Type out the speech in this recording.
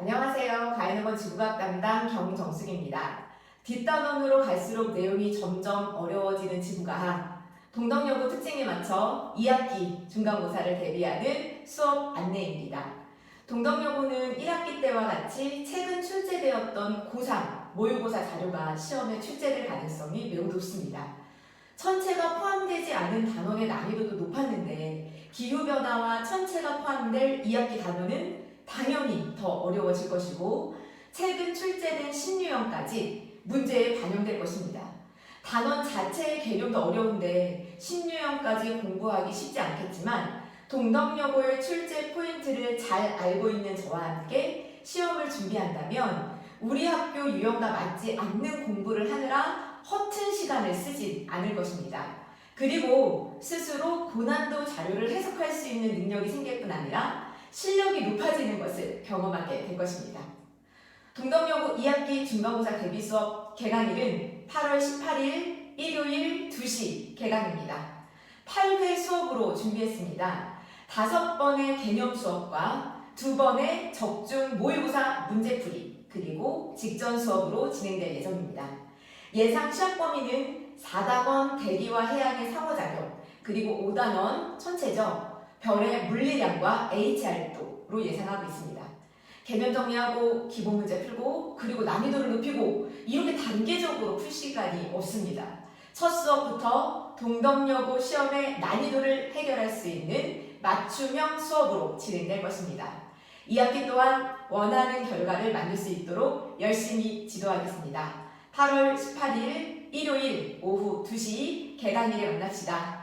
안녕하세요. 가인학원 지구학 담당 경정숙입니다. 뒷단원으로 갈수록 내용이 점점 어려워지는 지구과학. 동덕여고 특징에 맞춰 2학기 중간고사를 대비하는 수업 안내입니다. 동덕여고는 1학기 때와 같이 최근 출제되었던 고3 모의고사 자료가 시험에 출제될 가능성이 매우 높습니다. 천체가 포함되지 않은 단원의 난이도도 높았는데 기후변화와 천체가 포함될 2학기 단원은 당연히 더 어려워질 것이고 최근 출제된 신유형까지 문제에 반영될 것입니다. 단원 자체의 개념도 어려운데 신유형까지 공부하기 쉽지 않겠지만 동덕여고의 출제 포인트를 잘 알고 있는 저와 함께 시험을 준비한다면 우리 학교 유형과 맞지 않는 공부를 하느라 허튼 시간을 쓰진 않을 것입니다. 그리고 스스로 고난도 자료를 해석할 수 있는 능력이 생길 뿐 아니라 실력이 높아지는 것을 경험하게 될 것입니다. 동덕여고 2학기 중간고사 대비 수업 개강일은 8월 18일 일요일 2시 개강입니다. 8회 수업으로 준비했습니다. 5번의 개념 수업과 2번의 적중 모의고사 문제풀이 그리고 직전 수업으로 진행될 예정입니다. 예상 시험 범위는 4단원 대기와 해양의 상호작용 그리고 5단원 천체적 별의 물리량과 HR도로 예상하고 있습니다. 개념 정리하고 기본 문제 풀고 그리고 난이도를 높이고 이렇게 단계적으로 풀 시간이 없습니다. 첫 수업부터 동덕여고 시험의 난이도를 해결할 수 있는 맞춤형 수업으로 진행될 것입니다. 2학기 또한 원하는 결과를 만들 수 있도록 열심히 지도하겠습니다. 8월 18일 일요일 오후 2시 개강일에 만납시다.